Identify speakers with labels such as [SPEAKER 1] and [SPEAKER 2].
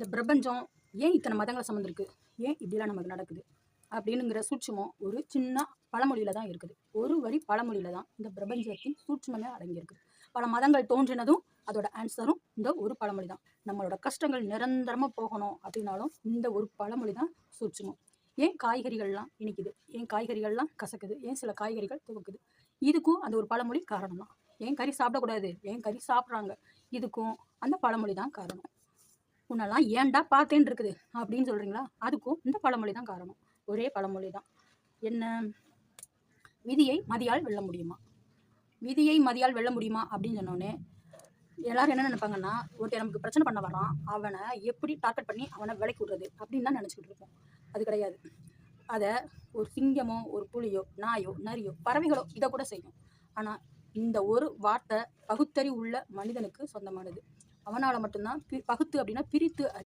[SPEAKER 1] இந்த பிரபஞ்சம் ஏன் இத்தனை மதங்களை சம்மந்திருக்கு ஏன் இப்படிலாம் நமக்கு நடக்குது? அப்படின்னுங்கிற சூட்சமம் ஒரு சின்ன பழமொழியில தான் இருக்குது. ஒரு வரி பழமொழியில தான் இந்த பிரபஞ்சத்தின் சூட்சமே அடங்கியிருக்குது பல மதங்கள் தோன்றினதும் அதோட ஆன்சரும் இந்த ஒரு பழமொழி தான். நம்மளோட கஷ்டங்கள் நிரந்தரமாக போகணும் அப்படின்னாலும் இந்த ஒரு பழமொழி தான் சூட்சுமம். ஏன் காய்கறிகள்லாம் இனிக்குது? ஏன் காய்கறிகள்லாம் கசக்குது? ஏன் சில காய்கறிகள் துவக்குது? இதுக்கும் அந்த ஒரு பழமொழி காரணம் தான் ஏன் கறி சாப்பிடக்கூடாது? ஏன் கறி சாப்பிட்றாங்க? இதுக்கும் அந்த பழமொழி தான் காரணம். உன்னெல்லாம் ஏன்டா பார்த்தேன்னு இருக்குது அப்படின்னு சொல்கிறீங்களா அதுக்கும் இந்த பழமொழி தான் காரணம். ஒரே பழமொழி தான் என்ன? விதியை மதியால் வெல்ல முடியுமா? விதியை மதியால் வெல்ல முடியுமா அப்படின்னு சொன்னோடனே எல்லாரும் என்ன நினைப்பாங்கன்னா ஒருத்தர் நமக்கு பிரச்சனை பண்ண வரான் அவனை எப்படி டார்கெட் பண்ணி அவனை விலைக்கு விடுறது அப்படின்னு தான் நினச்சிக்கிட்டு இருப்போம். அது கிடையாது. அதை ஒரு சிங்கமோ ஒரு புலியோ நாயோ நரியோ பறவைகளோ இதை கூட செய்யும். ஆனால் இந்த ஒரு வார்த்தை பகுத்தறி உள்ள மனிதனுக்கு சொந்தமானது. அவனால் மட்டும்தான் பி பகுத்து அப்படின்னா பிரித்து